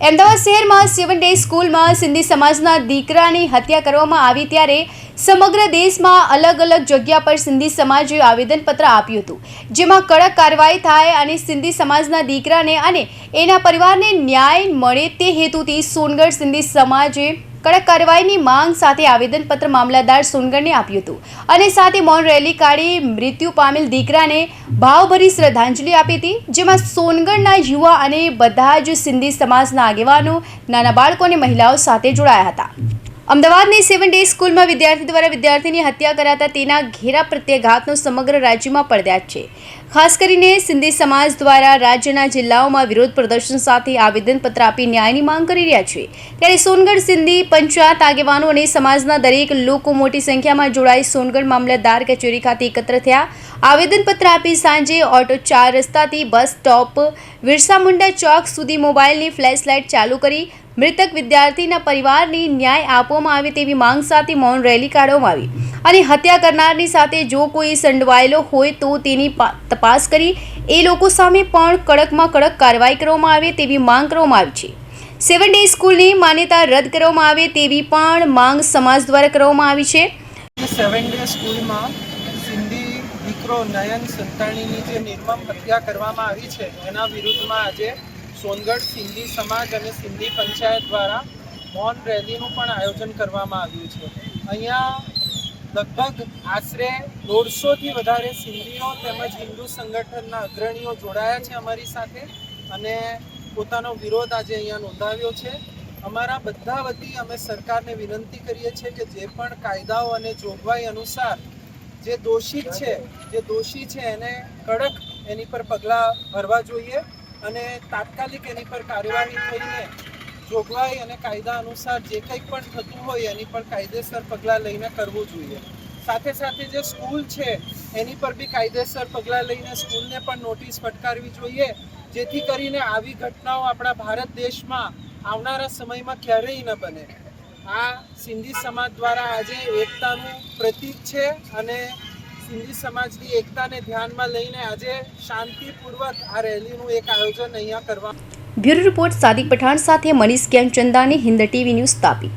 અમદાવાદ શહેરમાં seven day સ્કૂલમાં સિંધી સમાજના દીકરાની હત્યા કરવામાં આવી ત્યારે સમગ્ર દેશમાં અલગ અલગ જગ્યા પર સિંધી સમાજે આવેદનપત્ર આપ્યું હતું. જેમાં કડક કાર્યવાહી થાય અને સિંધી સમાજના દીકરાને અને એના પરિવારને ન્યાય મળે તે હેતુથી સોનગઢ સિંધી સમાજે કડક કાર્યવાહીની માંગ સાથે આવેદનપત્ર મામલતદાર સોનગઢને આપ્યું હતું. અને સાથે મૌન રેલી કાઢી મૃત્યુ પામેલ દીકરાને ભાવભરી શ્રદ્ધાંજલિ આપી હતી, જેમાં સોનગઢના યુવા અને બધા જ સિંધી સમાજના આગેવાનો, નાના બાળકો અને મહિલાઓ સાથે જોડાયા હતા. અમદાવાદની સેવન ડે સ્કૂલમાં વિદ્યાર્થી દ્વારા વિદ્યાર્થીની હત્યા કરાતા તેના ઘેરા પ્રત્યાઘાતનો સમગ્ર રાજ્યમાં પડદ્યા છે. ખાસ કરીને સિંધી સમાજ દ્વારા રાજ્યના જિલ્લાઓમાં વિરોધ પ્રદર્શન સાથે આવેદનપત્ર આપી ન્યાયની માંગ કરી રહ્યા છે. ત્યારે સોનગઢ સિંધી પંચાયત આગેવાનો અને સમાજના દરેક લોકો મોટી સંખ્યામાં જોડાઈ સોનગઢ મામલતદાર કચેરી ખાતે એકત્ર થયા. આવેદનપત્ર આપી સાંજે ઓટો ચાર રસ્તાથી બસ સ્ટોપ, વિરસા મુંડા ચોક સુધી મોબાઈલની ફ્લેશ લાઇટ ચાલુ કરી મૃતક વિદ્યાર્થીના પરિવારને ન્યાય આપવામાં આવે તેવી માંગ સાથે મૌન રેલી કાઢવામાં આવી. અને હત્યા કરનારની સાથે જો કોઈ સંડવાયેલો હોય તો તેની તપાસ કરી એ લોકો સામે પણ કડકમાં કડક કાર્યવાહી કરવામાં આવે તેવી માંગ કરવામાં આવી છે. સેવન ડે સ્કૂલની માન્યતા રદ કરવામાં આવે તેવી પણ માંગ સમાજ દ્વારા કરવામાં આવી છે. સેવન ડે સ્કૂલમાં સિંધી દીકરો નયન સંતાણીની જે નિર્મમ હત્યા કરવામાં આવી છે, એના વિરુદ્ધમાં આજે સોનગઢ સિંધી સમાજ અને સિંધી પંચાયત દ્વારા મૌન રેલીનું પણ આયોજન કરવામાં આવ્યું છે. અહીંયા લગભગ આશરે દોઢસોથી વધારે સિંધીઓ તેમજ હિન્દુ સંગઠનના અગ્રણીઓ જોડાયા છે અમારી સાથે અને પોતાનો વિરોધ આજે અહીંયા નોંધાવ્યો છે. અમારા બધા વતી અમે સરકારને વિનંતી કરીએ છીએ કે જે પણ કાયદાઓ અને જોગવાઈ અનુસાર જે દોષિત છે, જે દોષી છે એને કડક એની પર પગલાં ભરવા જોઈએ. અને તાત્કાલિક એની પર કાર્યવાહી થઈને જોગવાઈ અને કાયદા અનુસાર જે કંઈ પણ થતું હોય એની પર કાયદેસર પગલાં લઈને કરવું જોઈએ. સાથે સાથે જે સ્કૂલ છે, એની પર બી કાયદેસર પગલાં લઈને સ્કૂલને પણ નોટિસ ફટકારવી જોઈએ. જેથી કરીને આવી ઘટનાઓ આપણા ભારત દેશમાં આવનારા સમયમાં ક્યારેય ન બને. આ સિંધી સમાજ દ્વારા આજે એકતાનું પ્રતીક છે અને સિંધી સમાજની એકતાને ધ્યાનમાં લઈને આજે શાંતિપૂર્વક આ રેલીનું એક આયોજન અહીંયા કરવા બ્યુરો રિપોર્ટ સાદિક પઠાણ સાથે મનીષ જ્ઞાનચંદાની હિન્દ ટીવી ન્યૂઝ તાપી.